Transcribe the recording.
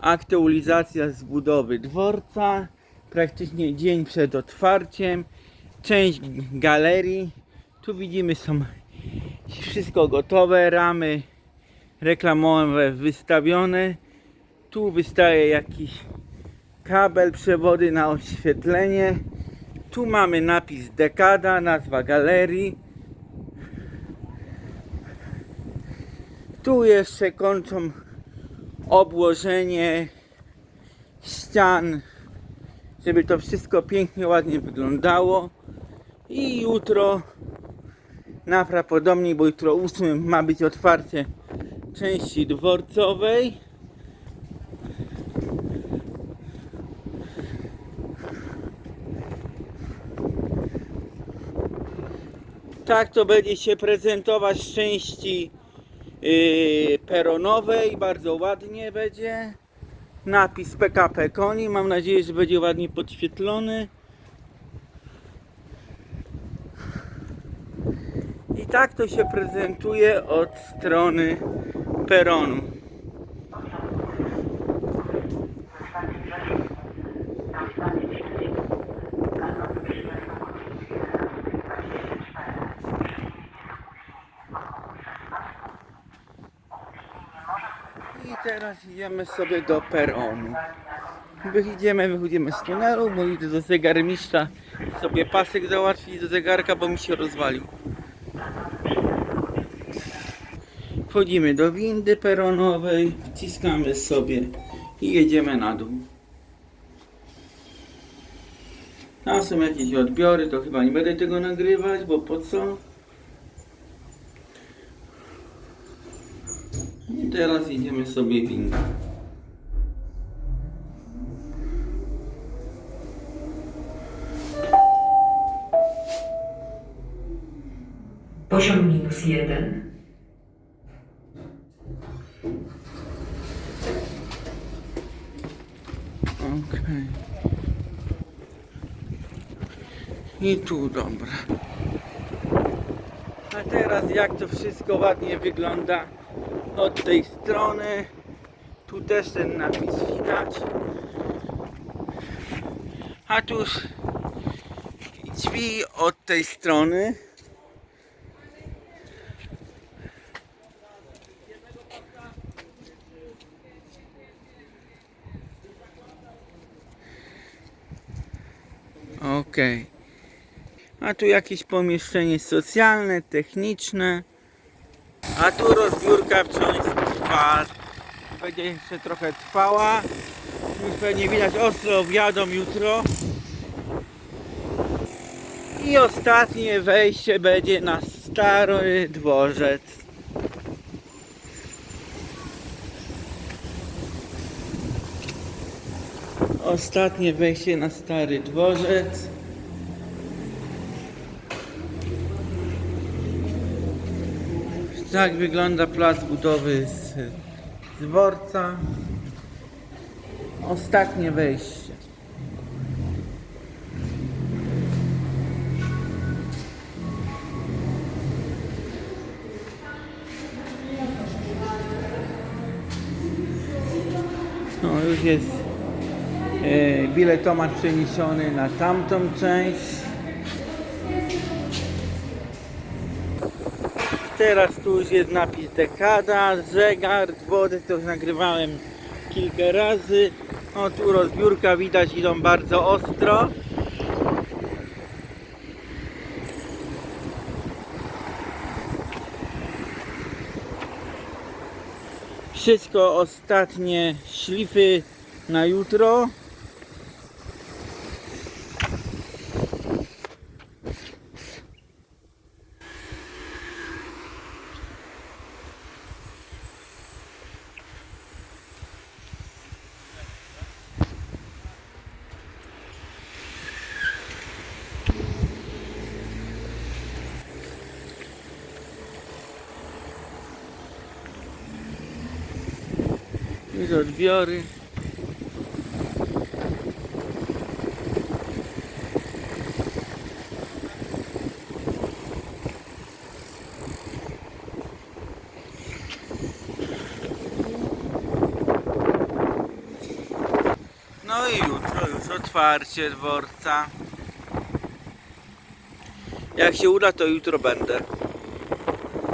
aktualizacja z budowy dworca, praktycznie dzień przed otwarciem, część galerii. Tu widzimy są wszystko gotowe, ramy reklamowe wystawione. Tu wystaje jakiś kabel, przewody na oświetlenie. Tu mamy napis dekada, nazwa galerii. Tu jeszcze kończą obłożenie ścian, żeby to wszystko pięknie, ładnie wyglądało. I jutro najprawdopodobniej, bo jutro 8 ma być otwarcie części dworcowej. Tak to będzie się prezentować części yy, peronowej, bardzo ładnie będzie. Napis PKP Koni, mam nadzieję, że będzie ładnie podświetlony. I tak to się prezentuje od strony peronu. I teraz idziemy sobie do peronu. Wychodzimy, wychodzimy z tunelu, bo idę do zegarmistrza sobie pasek załatwić do zegarka, bo mi się rozwalił. Wchodzimy do windy peronowej, wciskamy sobie i jedziemy na dół. Tam są jakieś odbiory, to chyba nie będę tego nagrywać, bo po co? I teraz idziemy sobie windą. Poziom minus jeden. Okej. I tu dobra. A teraz jak to wszystko ładnie wygląda od tej strony. Tu też ten napis widać. A tu drzwi od tej strony. Okej. A tu jakieś pomieszczenie socjalne, techniczne. A tu rozbiórka wciąż trwa. Będzie jeszcze trochę trwała. Już pewnie widać ostro wjadą jutro. I ostatnie wejście będzie na stary dworzec. Ostatnie wejście na stary dworzec. Tak wygląda plac budowy z dworca. Ostatnie wejście. No już jest e, biletomat przeniesiony na tamtą część. Teraz tu już jest napis dekada, zegar, wody to już nagrywałem kilka razy. O tu rozbiórka widać idą bardzo ostro. Wszystko ostatnie szlify na jutro. Już odbiory. No i jutro już otwarcie dworca. Jak się uda, to jutro będę.